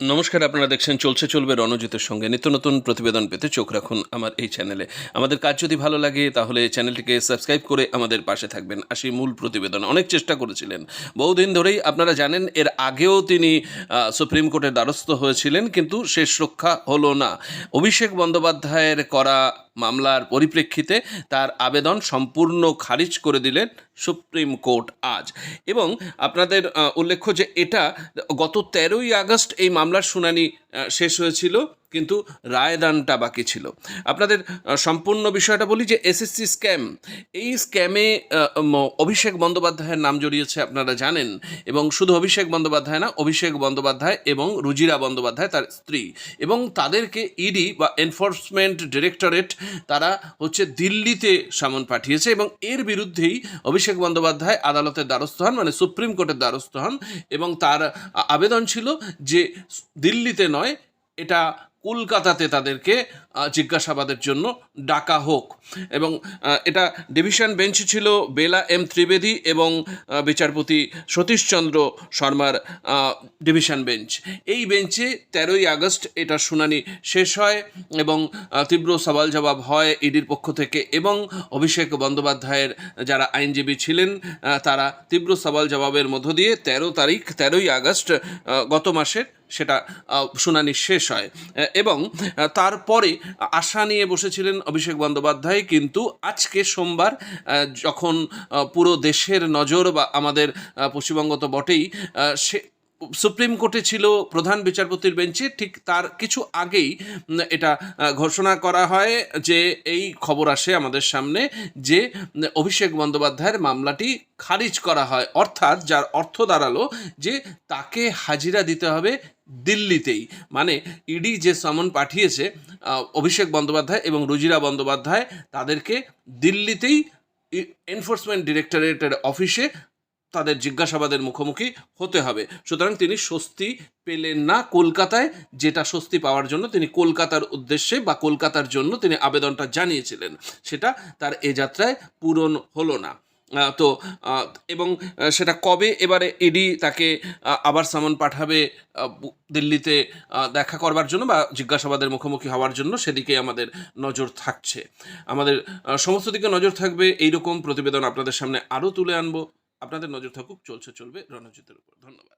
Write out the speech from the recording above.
নমস্কার, আপনারা দেখছেন চলছে চলবে রণজিতের সঙ্গে। নিত্য নতুন প্রতিবেদন পেতে চোখ রাখুন আমার এই চ্যানেলে। আমাদের কাজ যদি ভালো লাগে, তাহলে চ্যানেলটিকে সাবস্ক্রাইব করে আমাদের পাশে থাকবেন। আসি মূল প্রতিবেদন। অনেক চেষ্টা করেছিলেন। বহুদিন ধরেই আপনারা জানেন, এর আগেও তিনি সুপ্রিম কোর্টের দ্বারস্থ হয়েছিলেন, কিন্তু শেষ রক্ষা হলো না। অভিষেক বন্দ্যোপাধ্যায়ের করা মামলার পরিপ্রেক্ষিতে তার আবেদন সম্পূর্ণ খারিজ করে দিলেন সুপ্রিম কোর্ট আজ। এবং আপনাদের উল্লেখ্য যে এটা গত তেরোই আগস্ট এই মামলার শুনানি শেষ হয়েছিল, কিন্তু রায়দানটা বাকি ছিল। আপনাদের সম্পূর্ণ বিষয়টা বলি যে এসএসসি স্ক্যাম, এই স্ক্যামে অভিষেক বন্দ্যোপাধ্যায়ের নাম জড়িয়েছে আপনারা জানেন, এবং শুধু অভিষেক বন্দ্যোপাধ্যায় না, অভিষেক বন্দ্যোপাধ্যায় এবং রুজিরা বন্দ্যোপাধ্যায় তার স্ত্রী, এবং তাদেরকে ইডি বা এনফোর্সমেন্ট ডিরেক্টরেট তারা হচ্ছে দিল্লিতে সামন পাঠিয়েছে এবং এর বিরুদ্ধেই অভিষেক বন্দ্যোপাধ্যায় আদালতের দ্বারস্থ হন মানে সুপ্রিম কোর্টের দ্বারস্থ হন এবং তার আবেদন ছিল যে দিল্লিতে নয়, এটা কলকাতাতে তাদেরকে জিজ্ঞাসাবাদের জন্য ডাকা হোক। এবং এটা ডিভিশন বেঞ্চ ছিল বেলা এম ত্রিবেদী এবং বিচারপতি সতীশচন্দ্র শর্মার ডিভিশন বেঞ্চ। এই বেঞ্চে তেরোই আগস্ট এটা শুনানি শেষ হয় এবং তীব্র সওয়াল জবাব হয় ইডির পক্ষ থেকে এবং অভিষেক বন্দ্যোপাধ্যায়ের যারা আইনজীবী ছিলেন তারা তীব্র সওয়াল জবাবের মধ্য দিয়ে তেরো তারিখ, তেরোই আগস্ট গত মাসের সেটা শুনানি শেষ হয়। এবং তারপরে আশা নিয়ে বসেছিলেন অভিষেক বন্দ্যোপাধ্যায়, কিন্তু আজকে সোমবার যখন পুরো দেশের নজর বা আমাদের পশ্চিমবঙ্গ তো বটেই সে সুপ্রিম কোর্টে ছিল প্রধান বিচারপতির বেঞ্চে, ঠিক তার কিছু আগেই এটা ঘোষণা করা হয় যে এই খবর আসে আমাদের সামনে যে অভিষেক বন্দ্যোপাধ্যায়ের মামলাটি খারিজ করা হয়। অর্থাৎ যার অর্থ দাঁড়াল যে তাকে হাজিরা দিতে হবে দিল্লিতেই। মানে ইডি যে সমন পাঠিয়েছে অভিষেক বন্দ্যোপাধ্যায় এবং রুজিরা বন্দ্যোপাধ্যায় তাদেরকে দিল্লিতেই এনফোর্সমেন্ট ডিরেক্টরেটের অফিসে তাদের জিজ্ঞাসাবাদের মুখোমুখি হতে হবে। সুতরাং তিনি স্বস্তি পেলেন না কলকাতায়, যেটা স্বস্তি পাওয়ার জন্য তিনি কলকাতার উদ্দেশ্যে বা কলকাতার জন্য তিনি আবেদনটা জানিয়েছিলেন। সেটা তার এ যাত্রায় পূরণ হলো না। তো এবং সেটা কবে এবারে ইডি তাকে আবার সামন পাঠাবে দিল্লিতে দেখা করবার জন্য বা জিজ্ঞাসাবাদের মুখোমুখি হওয়ার জন্য সেদিকে আমাদের নজর থাকছে। আমাদের সমস্ত দিকে নজর থাকবে, এইরকম প্রতিবেদন আপনাদের সামনে আরও তুলে আনব। আপনাদের নজর থাকুক চলছে চলবে রণজিতের উপর। ধন্যবাদ।